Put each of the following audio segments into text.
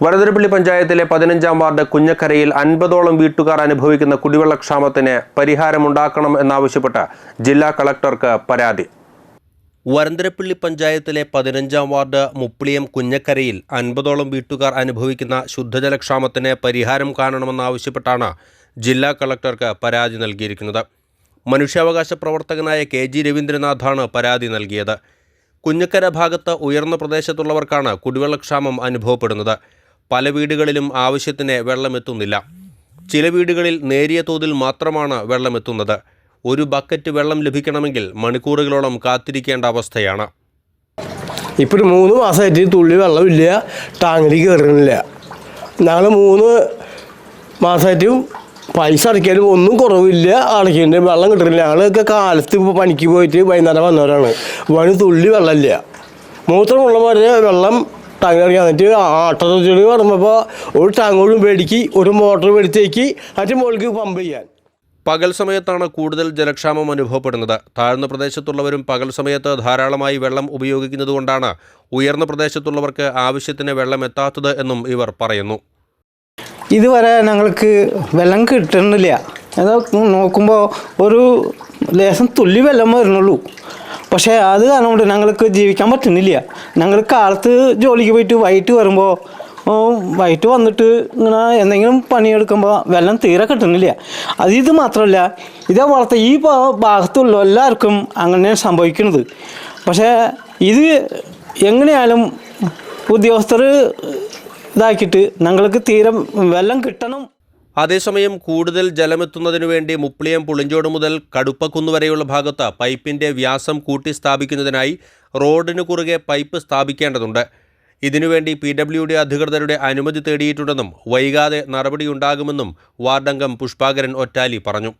വരദരപ്പള്ളി പഞ്ചായത്തിലെ പതിനഞ്ചാം വാർഡ് കുഞ്ഞക്കരയിൽ അൻപതോളം വീട്ടുകാർ അനുഭവിക്കുന്ന കുടിവെള്ളക്ഷാമത്തിന് പരിഹാരമുണ്ടാക്കണം എന്നാവശ്യപ്പെട്ട് ജില്ലാ കളക്ടർക്ക് പരാതി. വരന്തരപ്പള്ളി പഞ്ചായത്തിലെ പതിനഞ്ചാം വാർഡ് മുപ്പിളിയം കുഞ്ഞക്കരയിൽ അൻപതോളം വീട്ടുകാർ അനുഭവിക്കുന്ന ശുദ്ധജലക്ഷാമത്തിന് പരിഹാരം കാണണമെന്നാവശ്യപ്പെട്ടാണ് ജില്ലാ കളക്ടർക്ക് പരാതി നൽകിയിരിക്കുന്നത്. മനുഷ്യാവകാശ പ്രവർത്തകനായ കെ ജി രവീന്ദ്രനാഥാണ് പരാതി നൽകിയത്. കുഞ്ഞക്കര ഭാഗത്ത് ഉയർന്ന പ്രദേശത്തുള്ളവർക്കാണ് കുടിവെള്ളക്ഷാമം അനുഭവപ്പെടുന്നത്. പല വീടുകളിലും ആവശ്യത്തിന് വെള്ളമെത്തുന്നില്ല. ചില വീടുകളിൽ നേരിയ തോതിൽ മാത്രമാണ് വെള്ളമെത്തുന്നത്. ഒരു ബക്കറ്റ് വെള്ളം ലഭിക്കണമെങ്കിൽ മണിക്കൂറുകളോളം കാത്തിരിക്കേണ്ട അവസ്ഥയാണ്. ഇപ്പോൾ ഒരു മൂന്ന് മാസമായിട്ട് തുള്ളി വെള്ളമില്ല ടാങ്കിൽ കയറുന്നില്ല ഞങ്ങൾ മൂന്ന് മാസമായിട്ടും പൈസ അടയ്ക്കാനും ഒന്നും കുറവില്ല. അടയ്ക്കുന്നുണ്ട് വെള്ളം കിട്ടുന്നില്ല. ഞങ്ങളൊക്കെ കാലത്ത് ഇപ്പോൾ പണിക്ക് പോയിട്ട് വൈകുന്നേരം വന്നവരാണ്. വഴി തുള്ളി വെള്ളമില്ല. മൂത്രമുള്ളവരെ വെള്ളം ടാങ്കിൽ അടയ്ക്കാൻ എന്നിട്ട് ആട്ടത്തെ ചെടി പറഞ്ഞപ്പോൾ ഒരു ടാങ്കോടും മേടിക്ക് ഒരു മോട്ടർ മേടിച്ചേക്ക് അതിന്റെ മുകളിലേക്ക് പമ്പ് ചെയ്യാൻ. പകൽ സമയത്താണ് കൂടുതൽ ജലക്ഷാമം അനുഭവപ്പെടുന്നത്. താഴ്ന്ന പ്രദേശത്തുള്ളവരും പകൽ സമയത്ത് ധാരാളമായി വെള്ളം ഉപയോഗിക്കുന്നതുകൊണ്ടാണ് ഉയർന്ന പ്രദേശത്തുള്ളവർക്ക് ആവശ്യത്തിന് വെള്ളം എത്താത്തത് എന്നും ഇവർ പറയുന്നു. ഇതുവരെ ഞങ്ങൾക്ക് വെള്ളം കിട്ടുന്നില്ല. അത് നോക്കുമ്പോൾ ഒരു ലേശം തുള്ളി വെള്ളം വരുന്നുള്ളൂ. പക്ഷേ അത് കാരണം കൊണ്ട് ഞങ്ങൾക്ക് ജീവിക്കാൻ പറ്റുന്നില്ല. ഞങ്ങൾ കാലത്ത് ജോലിക്ക് പോയിട്ട് വൈകിട്ട് വരുമ്പോൾ വൈകിട്ട് വന്നിട്ട് ഇങ്ങനെ എന്തെങ്കിലും പണിയെടുക്കുമ്പോൾ വെള്ളം തീരെ കിട്ടുന്നില്ല. അത് ഇത് മാത്രമല്ല ഇതേ വളർത്ത ഈ ഭാഗത്തുള്ള എല്ലാവർക്കും അങ്ങനെയാണ് സംഭവിക്കുന്നത്. പക്ഷേ ഇത് എങ്ങനെയായാലും ഉദ്യോഗസ്ഥർ ഇതാക്കിയിട്ട് ഞങ്ങൾക്ക് തീരെ വെള്ളം കിട്ടണം അതേസമയം കൂടുതൽ ജലമെത്തുന്നതിനു വേണ്ടി മുപ്ലിയം പുളിഞ്ചോട് മുതൽ കടുപ്പക്കുന്ന് വരെയുള്ള ഭാഗത്ത് പൈപ്പിന്റെ വ്യാസം കൂട്ടി സ്ഥാപിക്കുന്നതിനായി റോഡിന് കുറുകെ പൈപ്പ് സ്ഥാപിക്കേണ്ടതുണ്ട്. ഇതിനുവേണ്ടി പി ഡബ്ല്യു ഡി അധികൃതരുടെ അനുമതി തേടിയിട്ടുണ്ടെന്നും വൈകാതെ നടപടിയുണ്ടാകുമെന്നും വാർഡംഗം പുഷ്പാകരൻ ഒറ്റാലി പറഞ്ഞു.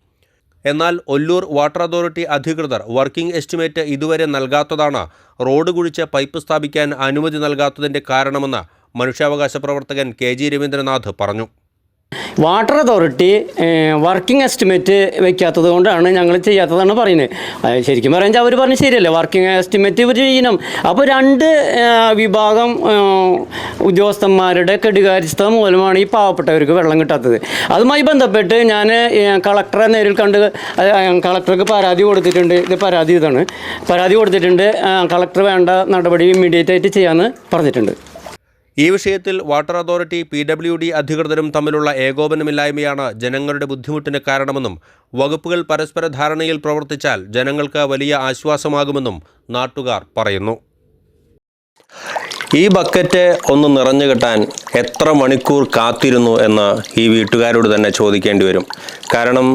എന്നാൽ ഒല്ലൂർ വാട്ടർ അതോറിറ്റി അധികൃതർ വർക്കിംഗ് എസ്റ്റിമേറ്റ് ഇതുവരെ നൽകാത്തതാണ് റോഡ് കുഴിച്ച് പൈപ്പ് സ്ഥാപിക്കാൻ അനുമതി നൽകാത്തതിന്റെ കാരണമെന്ന് മനുഷ്യാവകാശ പ്രവർത്തകൻ കെ ജി രവീന്ദ്രനാഥ് പറഞ്ഞു. വാട്ടർ അതോറിറ്റി വർക്കിംഗ് എസ്റ്റിമേറ്റ് വെക്കാത്തത് കൊണ്ടാണ് ഞങ്ങൾ ചെയ്യാത്തതാണ് പറയുന്നത്. ശരിക്കും പറഞ്ഞാൽ അവർ പറഞ്ഞ് ശരിയല്ലേ വർക്കിംഗ് എസ്റ്റിമേറ്റ് ഇവർ ചെയ്യണം. അപ്പോൾ രണ്ട് വിഭാഗം ഉദ്യോഗസ്ഥന്മാരുടെ കെടുകാര്യസ്ഥത മൂലമാണ് ഈ പാവപ്പെട്ടവർക്ക് വെള്ളം കിട്ടാത്തത്. അതുമായി ബന്ധപ്പെട്ട് ഞാൻ കളക്ടറെ നേരിൽ കണ്ട് കളക്ടർക്ക് പരാതി കൊടുത്തിട്ടുണ്ട്. ഇത് പരാതി ഇതാണ്. പരാതി കൊടുത്തിട്ടുണ്ട്. കളക്ടർ വേണ്ട നടപടി ഇമ്മീഡിയറ്റ് ആയിട്ട് ചെയ്യാമെന്ന് പറഞ്ഞിട്ടുണ്ട്. ഈ വിഷയത്തിൽ water authority P W D അധികൃതരും തമ്മിലുള്ള ഏകോപനമില്ലായ്മയാണ് ജനങ്ങളുടെ ബുദ്ധിമുട്ടിന് കാരണമെന്നും വകുപ്പുകൾ പരസ്പര ധാരണയിൽ പ്രവർത്തിച്ചാൽ ജനങ്ങൾക്ക് വലിയ ആശ്വാസമാകുമെന്നും നാട്ടുകാർ പറയുന്നു. ഈ ബക്കറ്റ് ഒന്ന് നിറഞ്ഞു കിട്ടാൻ എത്ര മണിക്കൂർ കാത്തിരുന്നു എന്ന് ഈ വീട്ടുകാരോട് തന്നെ ചോദിക്കേണ്ടി വരും. കാരണം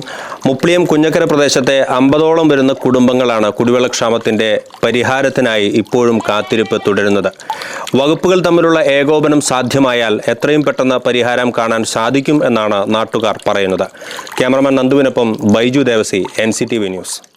മുപ്ലിയം കുഞ്ഞക്കര പ്രദേശത്തെ അമ്പതോളം വരുന്ന കുടുംബങ്ങളാണ് കുടിവെള്ളക്ഷാമത്തിന്റെ പരിഹാരത്തിനായി ഇപ്പോഴും കാത്തിരിപ്പ് തുടരുന്നത്. വകുപ്പുകൾ തമ്മിലുള്ള ഏകോപനം സാധ്യമായാൽ എത്രയും പെട്ടെന്ന് പരിഹാരം കാണാൻ സാധിക്കും എന്നാണ് നാട്ടുകാർ പറയുന്നത്. ക്യാമറമാൻ നന്ദുവിനൊപ്പം ബൈജു ദേവസി എൻ ന്യൂസ്.